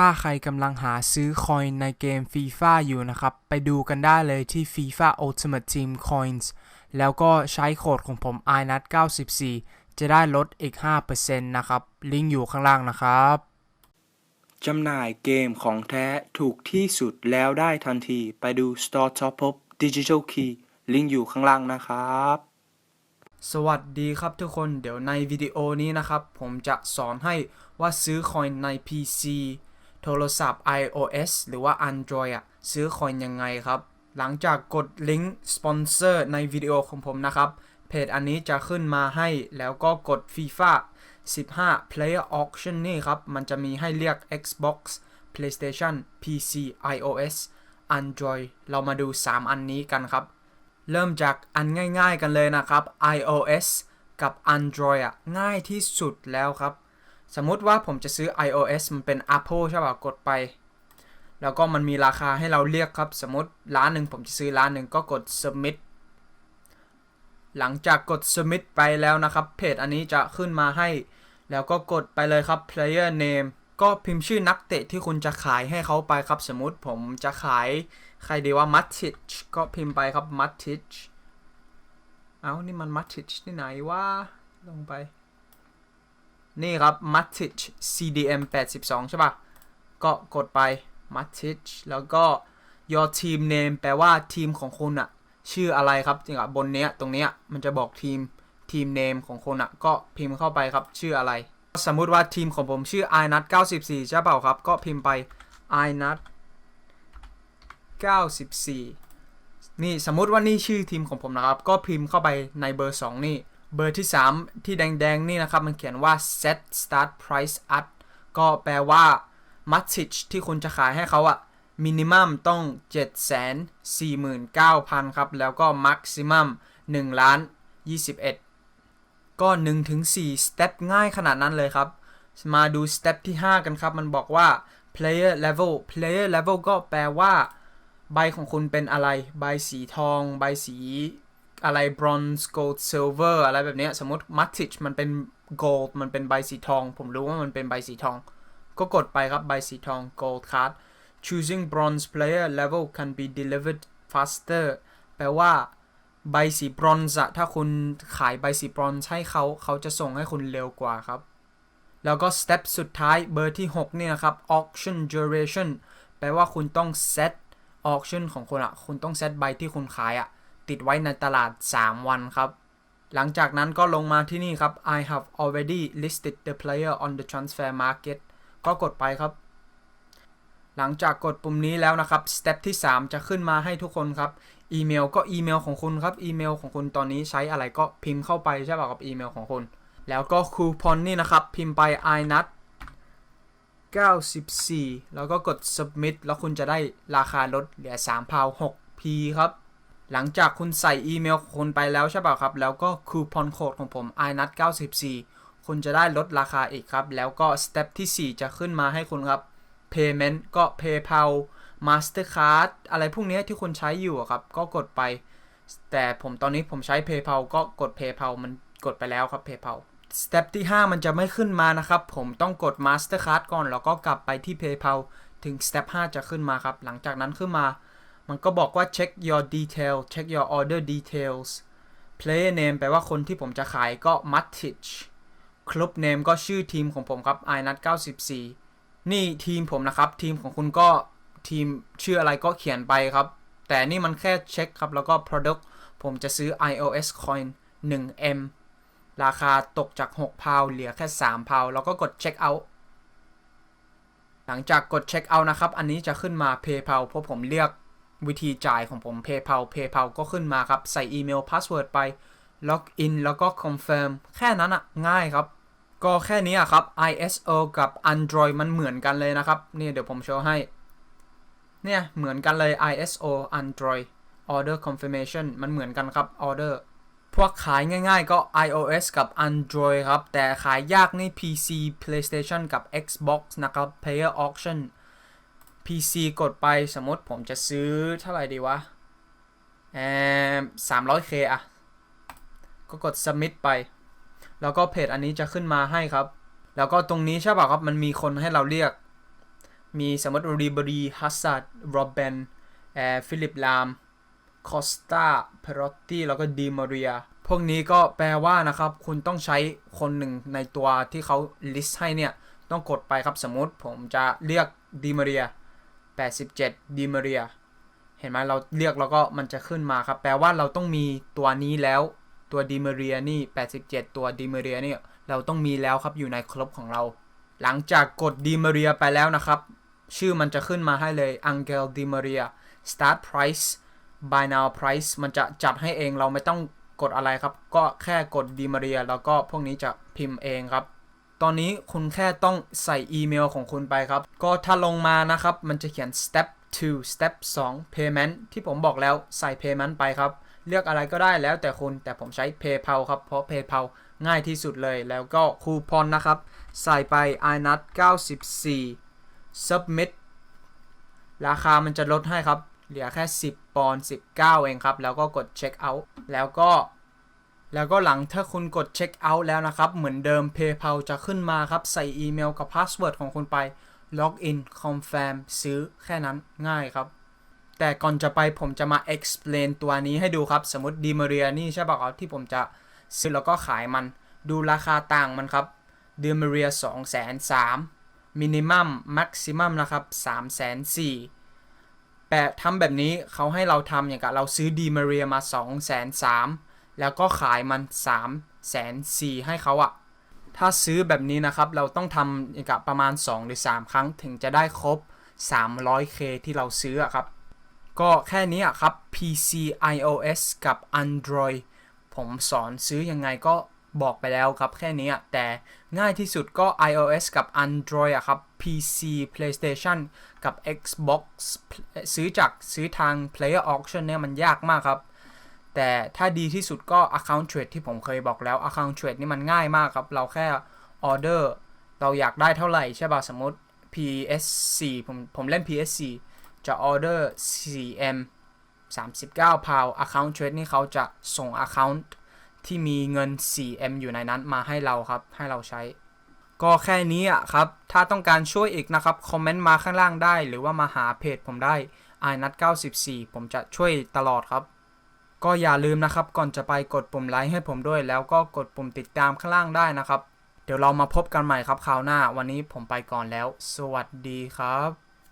ถ้าใครกำลังหาซื้อคอยน์ในเกม FIFA อยู่นะครับ ไปดูกันได้เลยที่ FIFA Ultimate Team Coins แล้วก็ใช้โค้ดของผม iNut94 จะได้ลดอีก 5%นะครับ ลิงก์อยู่ข้างล่างนะครับจำหน่ายเกมของแท้ถูกที่สุดแล้วได้ทันทีไปดู Store Top Up Digital Key ลิงก์อยู่ข้างล่างนะครับ สวัสดีครับทุกคนเดี๋ยวในวิดีโอนี้นะครับ ผมจะสอนให้ว่าซื้อคอยน์ใน PC โทรศัพท์ iOS หรือว่า Android อะซื้อคอยยังไงครับ หลังจากกดลิงก์สปอนเซอร์ในวิดีโอของผมนะครับ เพจอันนี้จะขึ้นมาให้แล้วก็กด FIFA 15 Player Auction นี่ครับ มันจะมีให้เลือก Xbox PlayStation PC iOS Android เรามาดู 3 อันนี้กันครับ เริ่มจากอันง่ายๆกันเลยนะครับ iOS กับ Android อะง่ายที่สุดแล้วครับ สมมุติว่าผมจะซื้อ iOS มันเป็น Apple ใช่ป่ะกดไป แล้วก็มันมีราคาให้เราเลือกครับ สมมติร้านหนึ่งผมจะซื้อร้านหนึ่งก็กด submit หลังจากกด submit ไปแล้วนะครับ เพจอันนี้จะขึ้นมาให้ แล้วก็กดไปเลยครับ player name ก็พิมพ์ชื่อนักเตะที่คุณจะขายให้เขาไปครับ สมมติผมจะขายใครดีว่ามัตติชก็พิมพ์ไปครับมัตติชเอานี่มันมัตติชที่ไหนว่าลงไป นี่ครับมัตติช CDM 82 ใช่ป่ะ ก็กดไปมัตติชแล้วก็ your team name แปลว่าทีมของคุณอะชื่ออะไรครับจริงอะบนเนี้ยตรงเนี้ยมันจะบอกทีมทีม name ของคุณอะก็พิมพ์เข้าไปครับชื่ออะไร สมมุติว่าทีมของผมชื่อ iNut 94 ใช่เปล่าครับ ก็พิมพ์ไป iNut 94 นี่สมมุติว่านี่ชื่อทีมของผมนะครับ ก็พิมพ์เข้าไปในเบอร์ 2 นี่ เบอร์ที่ 3 ที่แดงๆ นี่นะครับ มันเขียนว่า set start price at ก็แปลว่ามัตติชที่คุณจะขายให้เขาอะมินิมัมต้อง 749,000 ครับ แล้วก็มักซิมัม1ล้าน21 ก็1ถึง4สเต็ปง่ายขนาดนั้นเลยครับ มาดูสเต็ปที่ 5 กันครับ มันบอกว่า player level player level ก็แปลว่า ใบของคุณเป็นอะไร ใบสีทอง ใบสี อะไร bronze gold silver อะไรแบบนี้สมมติ matic มันเป็น gold มันเป็นใบสีทอง ผมรู้ว่ามันเป็นใบสีทอง ก็กดไปครับใบสีทอง gold card choosing bronze player level can be delivered faster แปลว่าใบสีบรอนซ์อะถ้าคุณขายใบสีบรอนซ์ให้เขาเขาจะส่งให้คุณเร็วกว่าครับ แล้วก็สเต็ปสุดท้ายเบอร์ที่6นี่นะครับ auction duration แปลว่าคุณต้องเซต auction ของคุณอะคุณต้องเซตใบที่คุณขายอะ ติดไว้ในตลาด 3 วันครับ หลังจากนั้นก็ลงมาที่นี่ครับ I have already listed the player on the transfer market ก็กดไปครับ หลังจากกดปุ่มนี้แล้วนะครับ สเต็ปที่ 3 จะขึ้นมาให้ทุกคนครับ อีเมลก็อีเมลของคุณครับ อีเมลของคุณตอนนี้ใช้อะไรก็พิมพ์เข้าไปใช่ป่ะกับอีเมลของคุณ แล้วก็คูปองนี่นะครับ พิมพ์ไป iNut 94 แล้วก็กด submit แล้วคุณจะได้ราคาลดเหลือ3พาว 6p ครับ หลังจากคุณใส่อีเมลคุณไปแล้วใช่ป่ะครับ แล้วก็คูปองโค้ดของผม iNut 94คุณจะได้ลดราคาอีกครับ แล้วก็สเต็ปที่ 4 จะขึ้นมาให้คุณครับ payment ก็ PayPal Mastercard อะไรพวกนี้ที่คุณใช้อยู่ครับ ก็กดไป แต่ผมตอนนี้ผมใช้ PayPal ก็กด PayPal มันกดไปแล้วครับ PayPal สเต็ปที่ 5 มันจะไม่ขึ้นมานะครับ ผมต้องกด Mastercard ก่อน แล้วก็กลับไปที่ PayPal ถึงสเต็ป5จะขึ้นมาครับ หลังจากนั้นขึ้นมา มันก็บอกว่า check your detail check your order details player name แปลว่าคนที่ผมจะขายก็ Matic club name ก็ชื่อทีมของผมครับ iNut 94 นี่ทีมผมนะครับ ทีมของคุณก็ทีมชื่ออะไรก็เขียนไปครับ แต่นี่มันแค่เช็คครับ แล้วก็ product ผมจะซื้อ iOS coin 1M ราคาตกจาก 6 พาวเหลือแค่ 3 พาว แล้วก็กด check out หลังจากกด check out นะครับ อันนี้จะขึ้นมา PayPal เพราะผมเลือก วิธีจ่ายของผม PayPal PayPal ก็ขึ้นมาครับ ใส่อีเมล password ไป log in แล้วก็ confirm แค่นั้นอะง่ายครับ ก็แค่นี้อะครับ ISO กับ Android มันเหมือนกันเลยนะครับ นี่เดี๋ยวผมโชว์ให้ เนี่ย เหมือนกันเลย ISO Android Order Confirmation มันเหมือนกันครับ Order พวกขายง่ายๆก็ iOS กับ Android ครับ แต่ขายยากนี่ PC PlayStation กับ Xbox นะครับ Player Auction PC กดไปสมมติผมจะซื้อเท่าไหร่ดีวะแอม 300k อะก็กด submit ไป แล้วก็เพจอันนี้จะขึ้นมาให้ครับ แล้วก็ตรงนี้ใช่ป่ะครับ มันมีคนให้เราเรียก มีสมมติรีบรีฮัสซัดโรเบนแอร์ฟิลิปลามคอสตาเพรอตตี้แล้วก็ดีมาเรีย พวกนี้ก็แปลว่านะครับ คุณต้องใช้คนหนึ่งในตัวที่เขา list ให้เนี่ย ต้องกดไปครับสมมติผมจะเรียกดีมาเรีย 87ดีมาเรีย เห็นไหมเราเรียกแล้วก็มันจะขึ้นมาครับ แปลว่าเราต้องมีตัวนี้แล้วตัวดีมาเรียนี่ 87 ตัวดีมาเรียนี่เราต้องมีแล้วครับอยู่ในครบของเรา หลังจากกดดีมาเรียไปแล้วนะครับ ชื่อมันจะขึ้นมาให้เลย Angel Di Maria Start Price Buy Now Price มันจะจัดให้เองเราไม่ต้องกดอะไรครับ ก็แค่กด Di Maria แล้วก็พวกนี้จะพิมพ์เองครับ ตอนนี้คุณแค่ต้องใส่อีเมลของคุณไปครับ ก็ถ้าลงมานะครับ มันจะเขียน step 2 step 2 payment ที่ผมบอกแล้วใส่ payment ไปครับ เลือกอะไรก็ได้แล้วแต่คุณแต่ผมใช้ PayPal ครับ เพราะ PayPal ง่ายที่สุดเลยแล้วก็คูปองนะครับ ใส่ไป iNut 94 submit ราคามันจะลดให้ครับ เหลือแค่ 10 ปอนด์19 เองครับ แล้วก็กด check out แล้วก็ แล้วก็หลังถ้าคุณกด check out แล้วนะครับ เหมือนเดิม PayPal จะขึ้นมาครับ ใส่อีเมลกับพาสเวิร์ดของคุณไป log in confirm ซื้อแค่นั้นง่ายครับ แต่ก่อนจะไปผมจะมา explain ตัวนี้ให้ดูครับ สมมติดีมาเรียนี่ใช่ป่ะครับ ที่ผมจะซื้อแล้วก็ขายมัน ดูราคาต่างมันครับดีมาเรีย2 3 0 0 0มินิมัมแม็กซิมัมนะครับ3 4 0 0 0แต่ทำแบบนี้เขาให้เราทำอย่างกับเราซื้อดีมาเรียมา2 3 0 0 0 แล้วก็ขายมัน3 4 0 0 0ให้เขาอะถ้าซื้อแบบนี้นะครับเราต้องทำกับประมาณ 2 หรือ 3 ครั้งถึงจะได้ครบ 300k ที่เราซื้อครับ ก็แค่นี้ครับ PC iOS กับ Android ผมสอนซื้อยังไงก็บอกไปแล้วครับแค่นี้แต่ง่ายที่สุดก็ iOS กับ Android อะครับ PC PlayStation กับ Xbox ซื้อจากซื้อทาง Player Auction เนี่ยมันยากมากครับ แต่ถ้าดีที่สุดก็ Account Trade ที่ผมเคยบอกแล้ว Account Trade นี่มันง่ายมากครับ เราแค่ออเดอร์เราอยากได้เท่าไหร่ใช่ป่ะสมมติ PS4 ผมผมเล่น PS4 จะออเดอร์ 4M 39พาว Account Trade นี่เขาจะส่ง Account ที่มีเงิน 4M อยู่ในนั้นมาให้เราครับ ให้เราใช้ ก็แค่นี้อะครับ ถ้าต้องการช่วยอีกนะครับ คอมเมนต์มาข้างล่างได้ หรือว่ามาหาเพจผมได้ i n u t 94 ผมจะช่วยตลอดครับ ก็อย่าลืมนะครับ ก่อนจะไปกดปุ่มไลค์ให้ผมด้วย แล้วก็กดปุ่มติดตามข้างล่างได้นะครับ เดี๋ยวเรามาพบกันใหม่ครับคราวหน้า วันนี้ผมไปก่อนแล้ว สวัสดีครับ